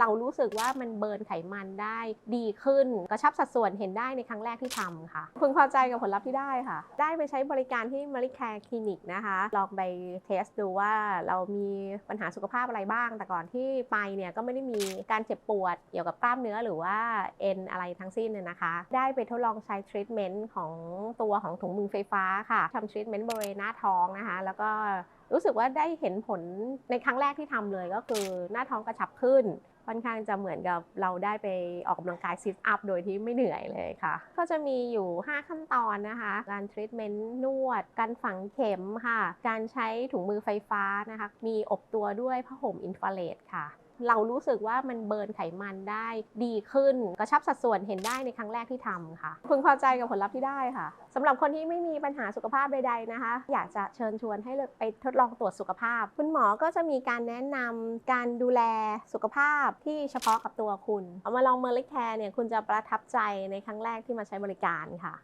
เรารู้สึกว่ามันเบิร์นไขมันได้ดีขึ้น กระชับสัดส่วนเห็นได้ในครั้งแรกที่ทำค่ะพึงพอใจกับผลลัพธ์ที่ได้ค่ะ ได้ไปใช้บริการที่มาริแคร์คลินิกนะคะ ลองไปเทสดูว่าเรามีปัญหาสุขภาพอะไรบ้าง แต่ก่อนที่ไปเนี่ยก็ไม่ได้มีการเจ็บปวดเกี่ยวกับกล้ามเนื้อหรือว่าเอ็นอะไรทั้งสิ้นเนี่ยนะคะ ได้ไปทดลองใช้ทรีทเมนต์ของตัวของถุงมือไฟฟ้าค่ะทำทรีทเมนต์บริเวณหน้าท้องนะคะ แล้วก็รู้สึกว่าได้เห็นผลในครั้งแรกที่ทำเลยก็คือหน้าท้องกระชับขึ้น ค่อนข้างจะเหมือนกับเราได้ไปออกกำลังกายซิทอัพโดยที่ไม่เหนื่อยเลยค่ะ ก็จะมีอยู่ 5 ขั้นตอนนะคะ การทรีทเมนต์นวด การฝังเข็มค่ะ การใช้ถุงมือไฟฟ้านะคะ มีอบตัวด้วยผ้าห่มอินฟราเรดค่ะ เรารู้สึกว่ามันเบิร์นไขมันได้ดีขึ้น กระชับสัดส่วนเห็นได้ในครั้งแรกที่ทำค่ะ พึงพอใจกับผลลัพธ์ที่ได้ค่ะสำหรับคนที่ไม่มีปัญหาสุขภาพใดๆนะคะ อยากจะเชิญชวนให้ไปทดลองตรวจสุขภาพ คุณหมอก็จะมีการแนะนำการดูแลสุขภาพที่เฉพาะกับตัวคุณ เอามาลองเมอร์ลิแคร์เนี่ยคุณจะประทับใจในครั้งแรกที่มาใช้บริการค่ะ